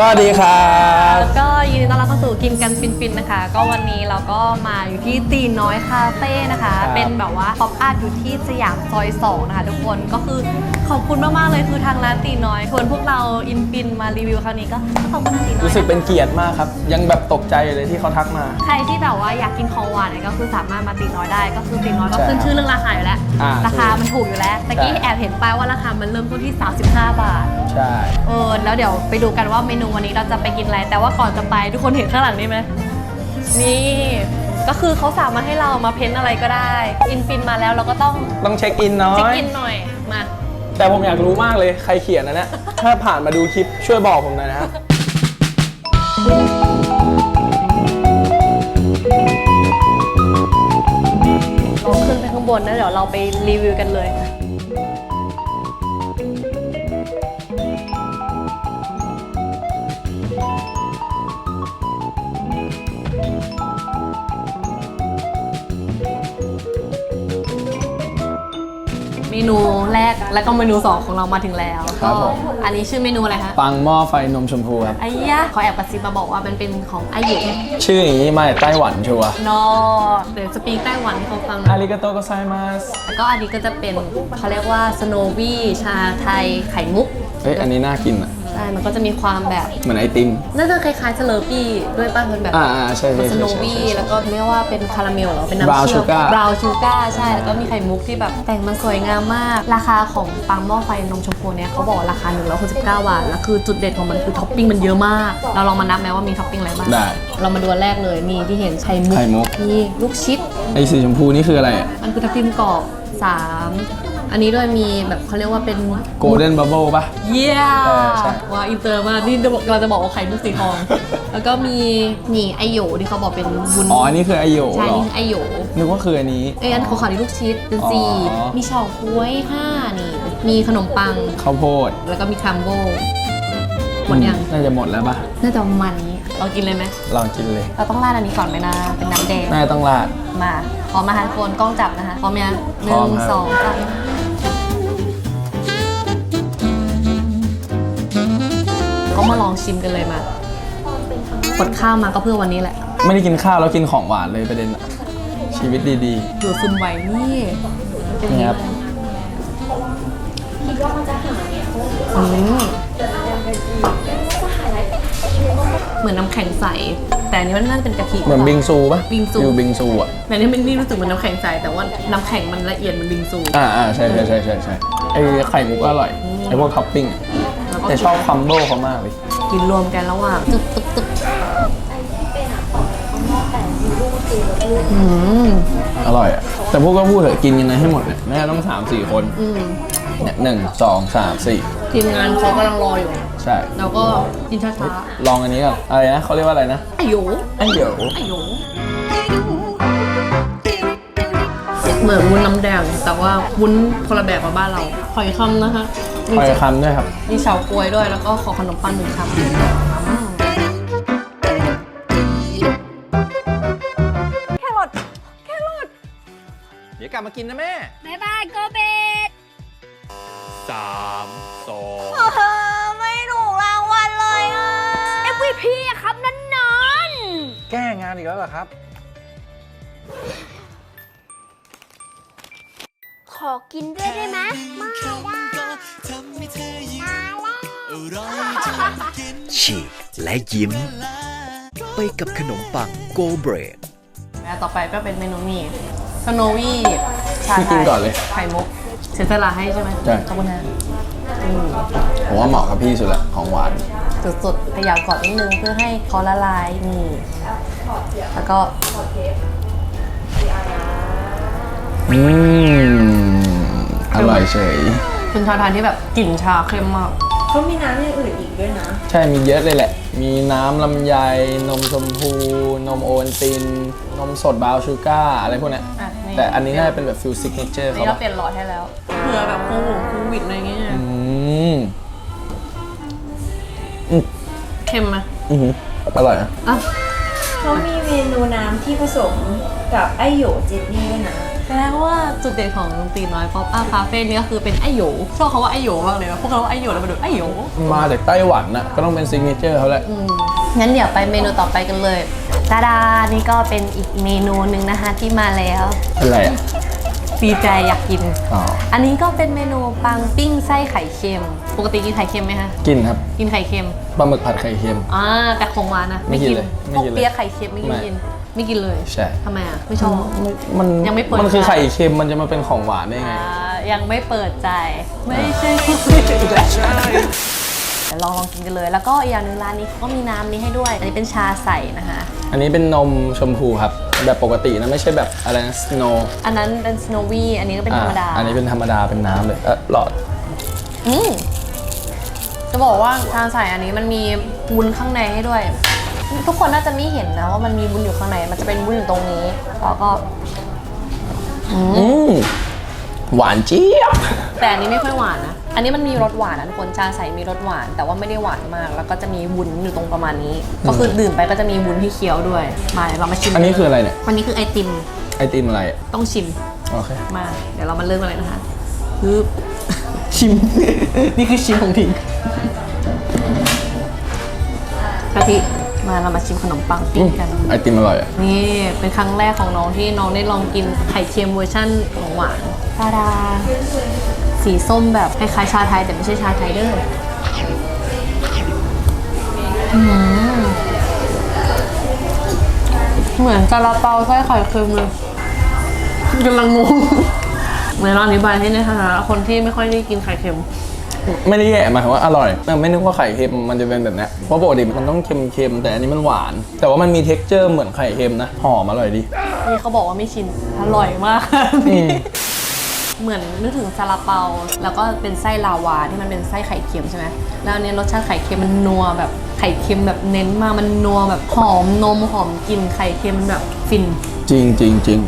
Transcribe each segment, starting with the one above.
สวัสดีครับ สู่กินกันฟินๆนะคะ ก็วันนี้เราก็มาอยู่ที่ตีน้อยคาเฟ่นะคะครับเป็นแบบว่าป๊อปอาร์ตอยู่ที่สยามซอย2นะคะทุกคนก็คือขอบคุณมากๆเลยคือทางร้านตีน้อยชวนพวกเราอินฟินมารีวิวครั้งนี้ก็ขอบคุณทางตีน้อยรู้สึกนะเป็นเกียรติมากครับ ยังแบบตกใจอยู่เลยที่เขาทักมา ใครที่แบบว่าอยากกินของหวานเนี่ยก็คือสามารถมาตีน้อยได้ก็คือตีน้อยก็ใช่ขึ้นชื่อเรื่องราคาอยู่แล้วอ่าราคามันถูกอยู่แล้วแต่กี้ใช่แอบเห็นป้ายว่าราคามันเริ่มต้นที่ 35 บาท ใช่เออแล้วเดี๋ยวไปดูกันว่าเมนูวันนี้เราจะไปกินอะไรแต่ว่าก่อนจะไปทุกคนเห็นข้างหลังนี่ไหมนี่ก็คือเขาสามารถให้เรามาเพ้นอะไรก็ได้ อินฟินมาแล้วเราก็ต้องต้องเช็คอินน้อเช็คยอินหน่อยมาแต่ผมอยากรู้มากเลยใครเขียนนะเนี่ยถ้าผ่านมาดูคลิปช่วยบอกผมหน่อยนะฮะเราขึ้นไปข้างบนแล้วเดี๋ยวเราไปรีวิวกันเลย นูแรกและก็เมนูสองของเรามาถึงแล้ว ครับผม อันนี้ชื่อเมนูอะไรคะปังหม้อไฟนมชมพูครับ ไอ้ยะเขาแอบกระซิบมาบอกว่ามันเป็นของไอหยิชื่ออย่างนี้มาจากไต้หวันชัวร์นอเดี๋ยวสปีกไต้หวันให้เขาฟังอาริกาโตโกไซมาสแล้วก็อันนี้ก็จะเป็นเขาเรียกว่าสโนวี่ชาไทยไข่มุก เฮ้ย อันนี้น่ากินอะใช่ มันก็จะมีความแบบ เหมือนไอติม น่าจะคล้ายๆสเลอร์ปี้ด้วยป่ะมันแบบอ่าอ่าใช่ใช่สใช่โนใช่วี่ใช่ แล้วก็เรียกว่าเป็นคาราเมลเหรอเป็นน้ำ Brown เชื่อม sugar บราวชูการ์ใช่ แล้วก็มีไข่มุกที่แบบแต่งมาสวยงามมาก ราคาของปังหม้อไฟนมชมพูเนี่ยเขาบอกว่าราคา169บาท แล้วคือจุดเด่นของมันคือท็อปปิ้งมันเยอะมาก เราลองมานับไหมว่ามีท็อปปิ้งอะไรบ้างได้เรามาดูอันแรกเลยนี่ที่เห็นไข่มุกไข่มุก นี่ลูกชิด ไอสีชมพูนี่คืออะไรอะ มันคือทับทิมกรอบสาม อันนี้ด้วยมีแบบเขาเรียกว่าเป็น โกลเด้นบับเบิลป่ะ เยี่ยเออใช่ว่าอินเตอร์มากนี่เราจะบอกว่าไข่มุกสีทอง แล้วก็มีนี่ไอโหยที่เขาบอกเป็นวุ้นอ๋ออันนี้คือไอโยใช่เหรอนี่ไอโหยนึกว่าคืออันนี้ เอ้ยอันขาวๆนี่ลูกชิดเป็นสี่อ๋อ มีเฉาก๊วยห้านี่ มีขนมปัง ข้าวโพดแล้วก็มีคัมโบหมดยัง น่าจะหมดแล้วป่ะ น่าจะประมาณนี้เรากินเลยไหมลองกินเลย เราต้องราดอันนี้ก่อนไหมนะ เป็นน้ำแดง น่าจะต้องราด มาพร้อมนะคะทุกคนกล้องจับนะคะพร้อมยังหพร้นึ่อมงครับ สองสาม มาลองชิมกันเลยมากดข้าวมาก็เพื่อวันนี้แหละ ไม่ได้กินข้าวแล้วกินของหวานเลยประเด็นอะชีวิตดีดูซึมไว้นี่เป็นนี่ไงครับอืมเหมือนน้ำแข็งใส แต่อันนี้มันน่าจะเป็นกะทิๆเหมือนบิงซูป่ะบิงซูฟิวบิงซูอะแต่อันนี่มันนี่รู้สึกเหมือนน้ำแข็งใส แต่ว่าน้ำแข็งมันละเอียดเหมันบิงซู อ่าอ่าใช่ใช่ใช่ใช่ใช่ไอไข่มุกก็อร่อยไอพวกท็อปปิ้งอะ แล้วก็แต่ชอบคัมเบิลเขามากเลยกินรวมกันระหว่างตึบตึบตึบอืมอร่อยอะ แต่พวกก็พูดเถอะกินยังไงให้หมดเนี่ยแม่ต้องสามสี่คนอืมเนี่ยหนึ่งสองสามสี่ทีมงานเขากำลังรออยู่ ใช่เราก็กินช้าลองอันนี้ก่อนอะไรนะเขาเรียกว่าอะไรนะๆไอโหยไอเดี๋ยวไอโหยเหมือนวุ้นน้ำแดง แต่ว่าวุ้นคนละแบบกับบ้านเราหอยคำนะคะ มีคอยคำด้วยครับ มีเฉาก๊วยด้วยแล้วก็ขอขนมปังหนึ่งคำอืมเดี๋ยวกลับมากินนะแม่บายบายโกเบตสามสองไม่ถูกรางวัลเลยอะ MVP อะครับนั่นนอน แก้งานอีกแล้วเหรอครับ ขอกินด้วยได้ไหมไม่ได้มาแล้วฉีกและยิ้ม ไปกับขนมปังโกเบรดแล้วต่อไปก็เป็นเมนูนี้สโนวี่ชาพี่ไทกินยก่อนเลยไข่มุกเสียสละให้ใช่ไหมใช่ขอบคุณนะผมว่าเหมาะกับพี่สุดละของหวานสุดๆพยายามกอดนิดนึงเพื่อให้เขาละลายนี่แล้วก็อืม อร่อยเฉย เป็นชาไทยที่แบบกลิ่นชาเข้มมาก เขามีน้ำอย่างอื่นอีกด้วยนะ ใช่มีเยอะเลยแหละ มีน้ำลำไย นมชมพู นมโอวัลติน นมสดบราวน์ชูการ์อะไรพวกเนี้ยอะนี่ แต่อันนี้น่าจะเป็นแบบฟิลซิกเนเจอร์นี่เขาเราปะเปลี่ยนหลอดให้แล้ว เผื่อแบบโควิดโควิดอะไรเงี้ยอืมเค็มไหมอือหืออร่อยนะอะเขามีเมนูน้ำที่ผสมกับไอโหยเจนนี่ด้วยนะ แปลว่าจุดเด่นของตีน้อยป๊อปอัพคาเฟ่นี่ก็คือเป็นไอโหยชอบเขาว่าไอโหยมากเลยนะพวกเราว่าไอโหยแล้วมาดูไอโหยมาจากไต้หวันน่ะก็ต้องเป็นซิงเกิลเขาแหละอืมงั้นเดี๋ยวไปเมนูต่อไปกันเลยตาดา นี่ก็เป็นอีกเมนูหนึ่งนะคะที่มาแล้วอะไรอะดีใจอยากกินอ๋ออันนี้ก็เป็นเมนูปังปิ้งไส้ไข่เค็ม ปกติกินไข่เค็มไหมคะ กินครับ กินไข่เค็ม ปลาหมึกผัดไข่เค็ม อ่า แต่ของหวานนะ ไม่กินเลยไม่พวกกินเลยเปี๊ยกไข่เค็มไม่กิน ไม่ไม่กินไม่กินเลยใช่ ทำไมอะ ไม่ชอบ มันยังไม่เปิด มันคือใจไข่เค็มมันจะมาเป็นของหวานได้ไง อ่ายังไม่เปิดใจ ไม่ใช่อีกแล้วเดี๋ยวลองลองกินกันเลย แล้วก็อีกอย่างหนึ่งร้านนี้เขาก็มีน้ำนี้ให้ด้วย อันนี้เป็นชาใสนะคะ อันนี้เป็นนมชมพูครับ แบบปกตินะไม่ใช่แบบอะไรนะสโนว์อันนั้นเป็นสโนวี่อันนี้ก็เป็นธรรมดา อันนี้เป็นธรรมดาเป็นน้ำเลยเออหลอด อืมจะบอกว่าชาใสอันนี้มันมีวุ้นข้างในให้ด้วย ทุกคนน่าจะไม่เห็นนะว่ามันมีวุ้นอยู่ข้างใน มันจะเป็นวุ้นอยู่ตรงนี้ แล้วก็อืมหวานเจี๊ยบ แต่อันนี้ไม่ค่อยหวานนะ อันนี้มันมีรสหวานนะทุกคนชาใสมีรสหวาน แต่ว่าไม่ได้หวานมาก แล้วก็จะมีวุ้นอยู่ตรงประมาณนี้ ก็คือดื่มไปก็จะมีวุ้นให้เคี้ยวด้วย มาเดี๋ยวเรามาชิมอันนี้คืออะไรเนี่ย อันนี้คือไอติม ไอติมอะไรอะต้องชิมโอเค มา เดี๋ยวเรามาเริ่มกันเลยนะคะคือชิม นี่คือชิมของทิ้งกะทิ มาเรามาชิมขนมปังปิ้งกัน ไอติมอร่อยอะนี่เป็นครั้งแรกของน้องที่น้องได้ลองกินไข่เค็มเวอร์ชั่นของหวานตาดา สีส้มแบบคล้ายๆชาไทยแต่ไม่ใช่ชาไทยเด้ออืมเหมือนซาลาเปาไส้ไข่เค็มเลยกำลังงงเดี๋ยวลองอธิบายให้ในฐานะคนที่ไม่ค่อยได้กินไข่เค็ม ไม่ได้แย่หมายถึงว่าอร่อยแต่ไม่นึกว่าไข่เค็มมันจะเป็นแบบเนี้ยเพราะปกติมันต้องเค็มๆแต่อันนี้มันหวาน แต่ว่ามันมี t e x t อร์เหมือนไข่เค็มนะหอมอร่อยดีนี่เขาบอกว่าไม่ชินอร่อยมากอืมเหมือนนึกถึงซาลาเปา แล้วก็เป็นไส้ลาวาที่มันเป็นไส้ไข่เค็มใช่ไหมแล้วอันนี้รสชาติไข่เค็มมันนัวแบบไข่เค็มแบบเน้นมากมันนัวแบบหอมนมหอมกลิ่นไข่เค็มแบบฟิน จริงจริงจริง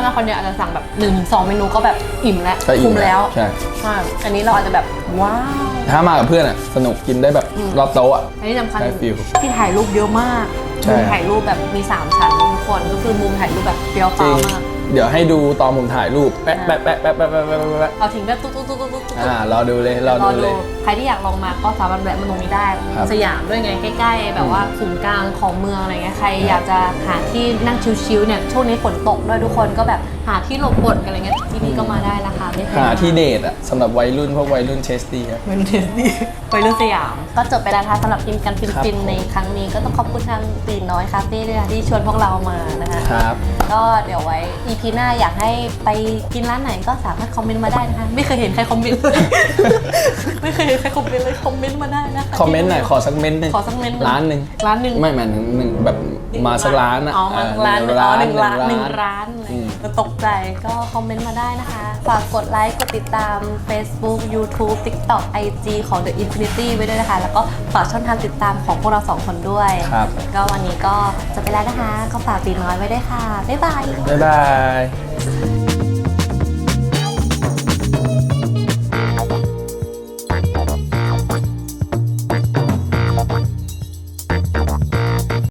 มถ้ามาคนเดียวอาจจะสั่งแบบ1นสองเมนูก็แบบอิ่มแล้วก็อิ่คุ้มมแล้วใช่ ใช่อันนี้เราอาจจะแบบว้าว ถ้ามากับเพื่อนอะสนุกกินได้แบบรอบโต๊ะอะ อันนี้สำคัญได้ฟิลที่ถ่ายรูปเยอะมากใช่ มุมถ่ายรูปแบบมี 3 ชั้นทุกคนก็คือมุมถ่ายรูปแบบเปรี้ยวจริฟ้าวงมาก เดี๋ยวให้ดูตอนผมถ่ายรูปแปะแปะแปะแปะแปะแปะแปะแปะเอาทิ้งแบบตุ๊ดตุ๊ดตุ๊ดตุ๊ดตุ๊ดอ่ารอดูเลยรอดูเลยใครที่อยากลองมาก็สามารถแวะมาตรงนี้ได้ ครับสยามด้วยไงใกล้ๆ แบบว่าศูนย์กลางของเมืองอะไรเงี้ยใครอยากจะหาที่นั่งชิลๆเนี่ยช่วงนี้ฝนตกด้วยทุกคนก็แบบหาที่หลบฝนกันอะไรเงี้ยที่นี่ก็มาได้ราคาไม่แพงหาที่เดทอะสำหรับวัยรุ่นพวกวัยรุ่นเชสตี้ครับไปรุ่นเทสดีไปรุ่นสยาม ก็จบไปแล้วนะคะสำหรับกินกันครัฟิบนๆในครั้งนี้ก็ต้องขอบคุณทางตีน้อยคาเฟ่ด้วยนะที่ชวนพวกเรามานะคะ ครับ ก็เดี๋ยวไว้ EP หน้าอยากให้ไปกินร้านไหนก็สามารถคอมเมนต์มาได้นะคะ ไม่เคยเห็นใครคอมเมนต์ไม่เคยเห็นใครคอมเมนต์เลยคอมเมนต์มาได้นะคะ คอมเมนต์หน่อยขอสักเมนต์หนึ่งขอสักเมนต์หนึ่งร้านหนึ่งร้านหนึ่ง ไม่หมายถึงหนึ่งแบบมาสักร้านอะอ๋อมาสักร้านเอออ๋อหนึ่งร้านหนึ่งร้านร้านเลยอืม ตกใจก็คอมเมนต์มาได้นะคะ ฝากกดไลค์ กดติดตาม Facebook YouTube TikTok IG ของ The Infinity ไว้ด้วยนะคะ แล้วก็ฝากช่องทางติดตามของพวกเราสองคนด้วย ครับ ก็วันนี้ก็จะไปแล้วนะคะ ก็ฝากตีน้อยไว้ด้วยค่ะ บ๊ายบาย บ๊ายบาย